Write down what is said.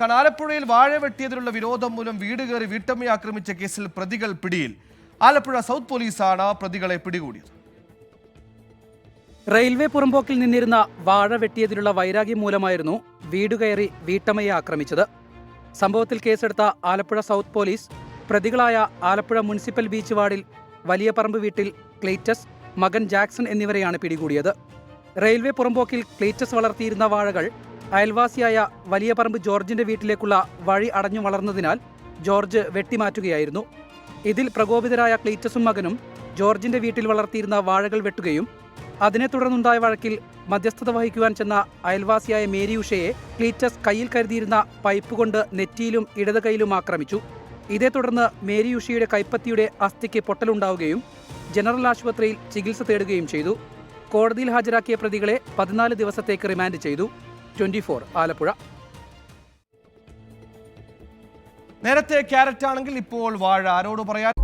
കാരണം ആലപ്പുഴയിൽ വാഴ വെട്ടിയതിലുള്ള വിരോധം മൂലം വീട് കയറി വീട്ടമ്മയെ ആക്രമിച്ച കേസിൽ പ്രതികൾ പിടിയിൽ. ആലപ്പുഴ സൗത്ത് പോലീസാണ് പ്രതികളെ പിടികൂടിയത്. റെയിൽവേ പുറമ്പോക്കിൽ നിന്നിരുന്ന വാഴ വെട്ടിയതിലുള്ള വൈരാഗ്യം മൂലമായിരുന്നു വീട് കയറി വീട്ടമ്മയെ ആക്രമിച്ചത്. സംഭവത്തിൽ കേസെടുത്ത ആലപ്പുഴ സൗത്ത് പോലീസ് പ്രതികളായ ആലപ്പുഴ മുനിസിപ്പൽ ബീച്ച് വാർഡിൽ വലിയ പറമ്പ് വീട്ടിൽ ക്ലീറ്റസ് മകൻ ജാക്സൺ എന്നിവരെയാണ് പിടികൂടിയത്. റെയിൽവേ പുറമ്പോക്കിൽ ക്ലീറ്റസ് വളർത്തിയിരുന്ന വാഴകൾ അയൽവാസിയായ വലിയ പറമ്പ് ജോർജിന്റെ വീട്ടിലേക്കുള്ള വഴി അടഞ്ഞു വളർന്നതിനാൽ ജോർജ് വെട്ടിമാറ്റുകയായിരുന്നു. ഇതിൽ പ്രകോപിതരായ ക്ലീറ്റസും മകനും ജോർജിന്റെ വീട്ടിൽ വളർത്തിയിരുന്ന വാഴകൾ വെട്ടുകയും അതിനെ തുടർന്നുണ്ടായ വഴക്കിൽ മധ്യസ്ഥത വഹിക്കുവാൻ ചെന്ന അയൽവാസിയായ മേരിയുഷയെ ക്ലീറ്റസ് കയ്യിൽ കരുതിയിരുന്ന പൈപ്പ് കൊണ്ട് നെറ്റിയിലും ഇടത് കൈയിലും ആക്രമിച്ചു. ഇതേ തുടർന്ന് മേരിയുഷയുടെ കൈപ്പത്തിയുടെ അസ്ഥിക്ക് പൊട്ടലുണ്ടാവുകയും ജനറൽ ആശുപത്രിയിൽ ചികിത്സ തേടുകയും ചെയ്തു. കോടതിയിൽ ഹാജരാക്കിയ പ്രതികളെ പതിനാല് ദിവസത്തേക്ക് റിമാൻഡ് ചെയ്തു. ട്വന്റി ആലപ്പുഴ. നേരത്തെ ക്യാരറ്റ് ആണെങ്കിൽ ഇപ്പോൾ വാഴ. ആരോട് പറയാൻ